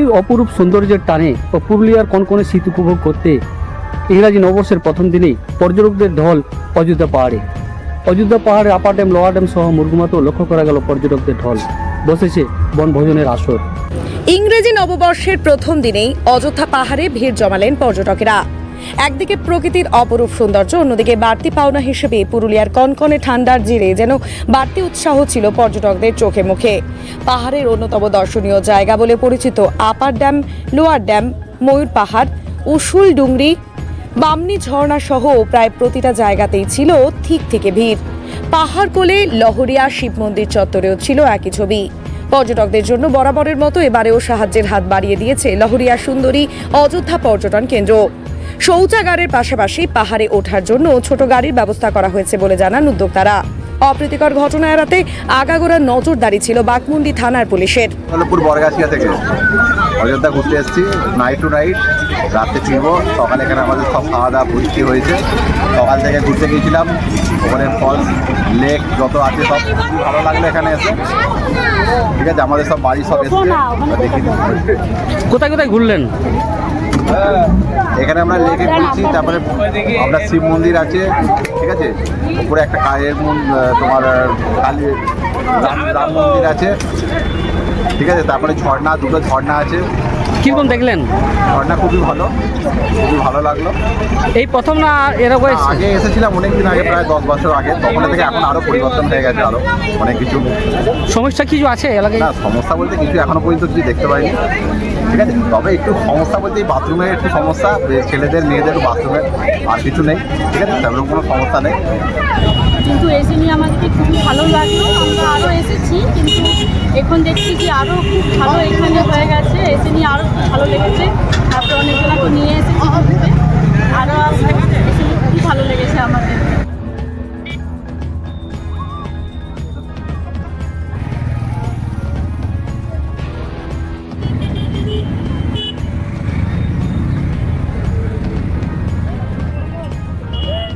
প্রকৃতির অপরূপ সৌন্দর্যের টানে ও পুরুলিয়ার কনকনে শীত উপভোগ করতে ইংরাজি নববর্ষের প্রথম দিনেই পর্যটকদের ঢল অযোধ্যা পাহাড়ে। অযোধ্যা পাহাড়ে আপার ড্যাম, লোয়ার ড্যাম সহ মুরগুমাতেও লক্ষ্য করা গেল পর্যটকদের ঢল। বসেছে বনভোজনের আসর। ইংরেজি নববর্ষের প্রথম দিনেই অযোধ্যা পাহাড়ে ভিড় জমালেন পর্যটকেরা। একদিকে প্রকৃতির অপরূপ সৌন্দর্য, অন্যদিকে বাড়তি পাওনা হিসেবে পুরুলিয়ার কনকনে ঠান্ডার জিরে যেন বাড়তি উৎসাহ ছিল পর্যটকদের চোখে মুখে। পাহাড়ের অন্যতম দর্শনীয় জায়গা বলে পরিচিত upper dam, lower dam, Mayur Pahar, Usul Dungri, Bamni ঝর্ণা সহ প্রায় প্রতিটা জায়গাতেই ছিল ঠিক থেকে ভিড়। পাহাড় কোলে লহরিয়া শিব মন্দির চত্বরেও ছিল একই ছবি। পর্যটকদের জন্য বরাবরের মতো এবারেও সাহায্যের হাত বাড়িয়ে দিয়েছে লহরিয়া সুন্দরী অযোধ্যা পর্যটন কেন্দ্র। শৌচাগারের পাশাপাশি পাহাড়ে ওঠার জন্য ছোট গাড়ির ব্যবস্থা করা হয়েছে বলে জানান উদ্যোক্তারা। অপ্রীতিকর ঘটনা এড়াতে আগাগোড়া নজরদারি ছিল বাঘমুন্ডি থানার পুলিশের। বরগাছিয়া থেকে। অযোধ্যা ঘুরতে এসেছি নাইট টু নাইট রাত্রে ফিরবো সকালে এখানে আমাদের সব খাওয়া দাওয়া বৃষ্টি হয়েছে। সকাল থেকে ঘুরতে গিয়েছিলাম ওখানে ফলস লেক যত আছে সব ভালো লাগল এখানে এসে। ঠিক আছে আমাদের সব বাড়ি সব এসছে। দেখি কোথায় কোথায় ঘুরলেন? এখানে আমরা লেকে ঘুরছি, তারপরে আপনার শিব মন্দির আছে, ঠিক আছে? উপরে একটা কায়ের তোমার কালী রাম মন্দির আছে। ঠিক আছে তারপরে ঝর্ণা দুটো ঝর্ণা আছে। কীরকম দেখলেন? ঝর্ণা খুবই ভালো খুবই ভালো লাগল। এই প্রথম না এরকম আগে এসেছিলাম অনেক দিন আগে প্রায় দশ বছর আগে তখন থেকে এখন আরও পরিবর্তন হয়ে গেছে আরও অনেক কিছু। সমস্যা কিছু আছে এলাকায় না সমস্যা বলতে কিছু এখনও পর্যন্ত কিছু দেখতে পাইনি। ঠিক আছে তবে একটু সমস্যা বলতে এই বাথরুমের একটু সমস্যা ছেলেদের মেয়েদের বাথরুমের আর কিছু নেই। ঠিক আছে তেমন কোনো সমস্যা নেই। কিন্তু এসে নিয়ে আমাদেরকে খুবই ভালো লাগল আমরা আরও এসেছি কিন্তু এখন দেখছি যে আরও খুব ভালো এখানে হয়ে গেছে